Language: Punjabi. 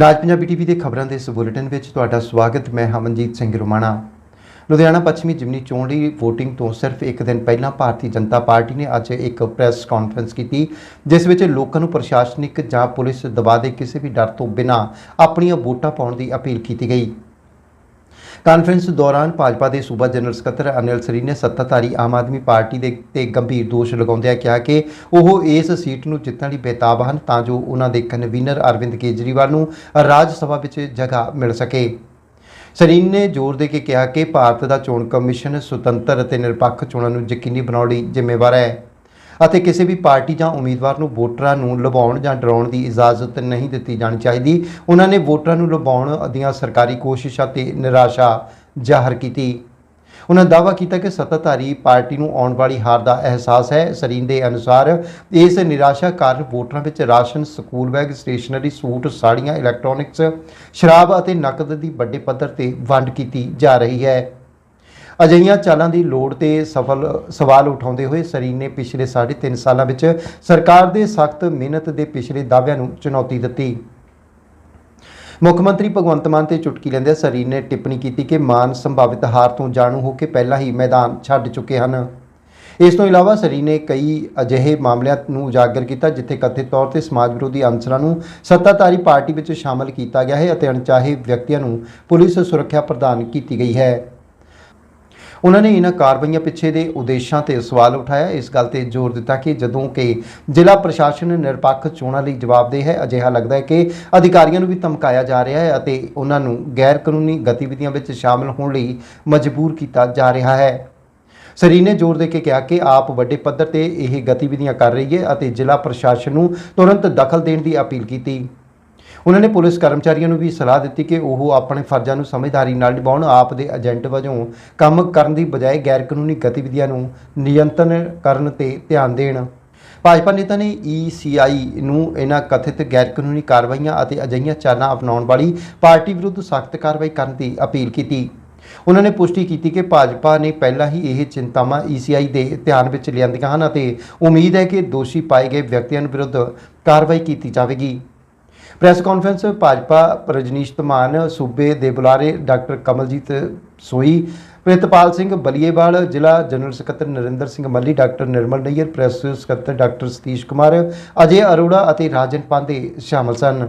ਰਾਜ ਪੰਜਾਬੀ ਟੀਵੀ ਦੇ ਖਬਰਾਂ ਦੇ ਇਸ ਬੁਲੇਟਿਨ ਵਿੱਚ ਤੁਹਾਡਾ ਸਵਾਗਤ, ਮੈਂ ਹਮਨਜੀਤ ਸਿੰਘ ਰੋਮਾਣਾ। ਲੁਧਿਆਣਾ ਪੱਛਮੀ ਜਿਮਨੀ ਚੋਣ ਲਈ VOTING ਤੋਂ ਸਿਰਫ ਇੱਕ ਦਿਨ ਪਹਿਲਾਂ ਭਾਰਤੀ ਜਨਤਾ ਪਾਰਟੀ ਨੇ ਅੱਜ ਇੱਕ ਪ੍ਰੈਸ ਕਾਨਫਰੰਸ ਕੀਤੀ, ਜਿਸ ਵਿੱਚ ਲੋਕਾਂ ਨੂੰ ਪ੍ਰਸ਼ਾਸਨਿਕ ਜਾਂ ਪੁਲਿਸ ਦਬਾਅ ਦੇ ਕਿਸੇ ਵੀ ਡਰ ਤੋਂ ਬਿਨਾਂ ਆਪਣੀਆਂ ਵੋਟਾਂ ਪਾਉਣ ਦੀ ਅਪੀਲ ਕੀਤੀ ਗਈ। ਕਾਨਫਰੰਸ ਦੌਰਾਨ ਭਾਜਪਾ ਦੇ ਸੂਬਾ ਜਨਰਲ ਸਕੱਤਰ ਅਨਿਲ ਸਰੀ ਨੇ ਸੱਤਾਧਾਰੀ ਆਮ ਆਦਮੀ ਪਾਰਟੀ ਦੇ ਤੇ ਗੰਭੀਰ ਦੋਸ਼ ਲਗਾਉਂਦਿਆਂ ਕਿਹਾ ਕਿ ਉਹ ਇਸ ਸੀਟ ਨੂੰ ਜਿੱਤਣ ਲਈ ਬੇਤਾਬ ਹਨ ਤਾਂ ਜੋ ਉਹਨਾਂ ਦੇ ਕਨਵੀਨਰ ਅਰਵਿੰਦ ਕੇਜਰੀਵਾਲ ਨੂੰ ਰਾਜ ਸਭਾ ਵਿੱਚ ਜਗ੍ਹਾ ਮਿਲ ਸਕੇ। ਸਰੀਨ ਨੇ ਜ਼ੋਰ ਦੇ ਕੇ ਕਿਹਾ ਕਿ ਭਾਰਤ ਦਾ ਚੋਣ ਕਮਿਸ਼ਨ ਸੁਤੰਤਰ ਅਤੇ ਨਿਰਪੱਖ ਚੋਣਾਂ ਨੂੰ ਯਕੀਨੀ ਬਣਾਉਣ ਲਈ ਜ਼ਿੰਮੇਵਾਰ ਹੈ। ਅਤੇ ਕਿਸੇ ਵੀ ਪਾਰਟੀ ਜਾਂ ਉਮੀਦਵਾਰ ਨੂੰ ਵੋਟਰਾਂ ਨੂੰ ਲੁਭਾਉਣ ਜਾਂ ਡਰਾਉਣ ਦੀ ਇਜਾਜ਼ਤ ਨਹੀਂ ਦਿੱਤੀ ਜਾਣੀ ਚਾਹੀਦੀ। ਉਹਨਾਂ ਨੇ ਵੋਟਰਾਂ ਨੂੰ ਲੁਭਾਉਣ ਦੀਆਂ ਸਰਕਾਰੀ ਕੋਸ਼ਿਸ਼ਾਂ ਤੇ ਨਿਰਾਸ਼ਾ ਜ਼ਾਹਰ ਕੀਤੀ। ਉਹਨਾਂ ਦਾਅਵਾ ਕੀਤਾ ਕਿ ਸੱਤਾਧਾਰੀ ਪਾਰਟੀ ਨੂੰ ਆਉਣ ਵਾਲੀ ਹਾਰ ਦਾ ਅਹਿਸਾਸ ਹੈ। ਸਰੀਨ ਦੇ ਅਨੁਸਾਰ ਇਸ ਨਿਰਾਸ਼ਾ ਕਾਰਨ ਵੋਟਰਾਂ ਵਿੱਚ ration, school bag, stationery suit, ਸਾੜੀਆਂ, ਇਲੈਕਟ੍ਰੋਨਿਕਸ, ਸ਼ਰਾਬ ਅਤੇ ਨਕਦ ਦੀ ਵੱਡੇ ਪੱਧਰ ਤੇ ਵੰਡ ਕੀਤੀ ਜਾ ਰਹੀ ਹੈ। ਅਜਿਹੀਆਂ ਚਾਲਾਂ ਦੀ ਲੋੜ ਤੇ ਸਫਲ ਸਵਾਲ ਉਠਾਉਂਦੇ ਹੋਏ ਸਰੀਨ ਨੇ ਪਿਛਲੇ 3.5 ਸਾਲਾਂ ਵਿੱਚ ਸਰਕਾਰ ਦੇ ਸਖਤ ਮਿਹਨਤ ਦੇ ਪਿਛਲੇ ਦਾਅਵਿਆਂ ਨੂੰ ਚੁਣੌਤੀ ਦਿੱਤੀ। ਮੁੱਖ ਮੰਤਰੀ ਭਗਵੰਤ ਮਾਨ ਤੇ ਚੁਟਕੀ ਲੈਂਦੇ ਸਰੀਨ ਨੇ ਟਿੱਪਣੀ ਕੀਤੀ ਕਿ ਮਾਨ ਸੰਭਾਵਿਤ ਹਾਰ ਤੋਂ ਜਾਣੂ ਹੋ ਕੇ ਪਹਿਲਾਂ ਹੀ ਮੈਦਾਨ ਛੱਡ ਚੁੱਕੇ ਹਨ। ਇਸ ਤੋਂ ਇਲਾਵਾ ਸਰੀ ਨੇ ਕਈ ਅਜਿਹੇ ਮਾਮਲਿਆਂ ਨੂੰ ਉਜਾਗਰ ਕੀਤਾ ਜਿੱਥੇ ਕਥਿਤ ਤੌਰ ਤੇ ਸਮਾਜ ਵਿਰੋਧੀ ਅੰਸਰਾਂ ਨੂੰ ਸੱਤਾਧਾਰੀ ਪਾਰਟੀ ਵਿੱਚ ਸ਼ਾਮਲ ਕੀਤਾ ਗਿਆ ਹੈ ਅਤੇ ਅਣਚਾਹੇ ਵਿਅਕਤੀਆਂ ਨੂੰ ਪੁਲਿਸ ਸੁਰੱਖਿਆ ਪ੍ਰਦਾਨ ਕੀਤੀ ਗਈ ਹੈ। ਉਹਨਾਂ ਨੇ ਇਹਨਾਂ ਕਾਰਵਾਈਆਂ ਪਿੱਛੇ ਦੇ ਉਦੇਸ਼ਾਂ ਤੇ ਸਵਾਲ ਉਠਾਇਆ। ਇਸ ਗੱਲ ਤੇ ਜ਼ੋਰ ਦਿੱਤਾ ਕਿ ਜਦੋਂ ਕਿ ਜ਼ਿਲ੍ਹਾ ਪ੍ਰਸ਼ਾਸਨ ਨਿਰਪੱਖ ਚੋਣਾਂ ਲਈ ਜਵਾਬਦੇਹ ਹੈ, ਅਜਿਹਾ ਲੱਗਦਾ ਹੈ ਕਿ ਅਧਿਕਾਰੀਆਂ ਨੂੰ ਵੀ ਧਮਕਾਇਆ ਜਾ ਰਿਹਾ ਹੈ ਅਤੇ ਉਹਨਾਂ ਨੂੰ ਗੈਰ ਕਾਨੂੰਨੀ ਗਤੀਵਿਧੀਆਂ ਵਿੱਚ ਸ਼ਾਮਲ ਹੋਣ ਲਈ ਮਜਬੂਰ ਕੀਤਾ ਜਾ ਰਿਹਾ ਹੈ। ਸਰੀ ਨੇ ਜ਼ੋਰ ਦੇ ਕੇ ਕਿਹਾ ਕਿ ਆਪ ਵੱਡੇ ਪੱਧਰ ਤੇ ਇਹ ਗਤੀਵਿਧੀਆਂ ਕਰ ਰਹੀ ਹੈ ਅਤੇ ਜ਼ਿਲ੍ਹਾ ਪ੍ਰਸ਼ਾਸਨ ਨੂੰ ਤੁਰੰਤ ਦਖਲ ਦੇਣ ਦੀ ਅਪੀਲ ਕੀਤੀ। ਉਹਨਾਂ ਨੇ ਪੁਲਿਸ ਕਰਮਚਾਰੀਆਂ ਨੂੰ ਵੀ ਸਲਾਹ ਦਿੱਤੀ ਕਿ ਉਹ ਆਪਣੇ ਫਰਜ਼ਾਂ ਨੂੰ ਸਮਝਦਾਰੀ ਨਾਲ ਨਿਭਾਉਣ, ਆਪ ਦੇ ਏਜੰਟ ਵਜੋਂ ਕੰਮ ਕਰਨ ਦੀ ਬਜਾਏ ਗੈਰ ਕਾਨੂੰਨੀ ਗਤੀਵਿਧੀਆਂ ਨੂੰ ਨਿਯੰਤਰਣ ਕਰਨ ਤੇ ਧਿਆਨ ਦੇਣ। ਭਾਜਪਾ ਨੇਤਾ ਨੇ ECI ਨੂੰ ਇਹਨਾਂ ਕਥਿਤ ਗੈਰ ਕਾਨੂੰਨੀ ਕਾਰਵਾਈਆਂ ਅਤੇ ਅਜਿਹੀਆਂ ਚਾਲਾਂ ਅਪਣਾਉਣ ਵਾਲੀ ਪਾਰਟੀ ਵਿਰੁੱਧ ਸਖਤ ਕਾਰਵਾਈ ਕਰਨ ਦੀ ਅਪੀਲ ਕੀਤੀ। ਉਹਨਾਂ ਨੇ ਪੁਸ਼ਟੀ ਕੀਤੀ ਕਿ ਭਾਜਪਾ ਨੇ ਪਹਿਲਾਂ ਹੀ ਇਹ ਚਿੰਤਾਵਾਂ ECI ਦੇ ਧਿਆਨ ਵਿੱਚ ਲਿਆਂਦੀਆਂ ਹਨ ਅਤੇ ਉਮੀਦ ਹੈ ਕਿ ਦੋਸ਼ੀ ਪਾਏ ਗਏ ਵਿਅਕਤੀਆਂ ਵਿਰੁੱਧ ਕਾਰਵਾਈ ਕੀਤੀ ਜਾਵੇਗੀ। ਪ੍ਰੈਸ ਕਾਨਫਰੰਸ, ਭਾਜਪਾ ਰਜਨੀਸ਼ ਧਮਾਨ, ਸੂਬੇ ਦੇ ਬੁਲਾਰੇ ਡਾਕਟਰ ਕਮਲਜੀਤ ਸੋਈ, ਪ੍ਰਿਤਪਾਲ ਸਿੰਘ ਬਲੀਏਵਾਲ, ਜ਼ਿਲ੍ਹਾ ਜਨਰਲ ਸਕੱਤਰ ਨਰਿੰਦਰ ਸਿੰਘ ਮੱਲੀ, ਡਾਕਟਰ ਨਿਰਮਲ ਨਈਅਰ, ਪ੍ਰੈਸ ਸਕੱਤਰ ਡਾਕਟਰ ਸਤੀਸ਼ ਕੁਮਾਰ, ਅਜੇ ਅਰੋੜਾ ਅਤੇ ਰਾਜਨ ਪਾਂਡੇ ਸ਼ਾਮਲ ਸਨ।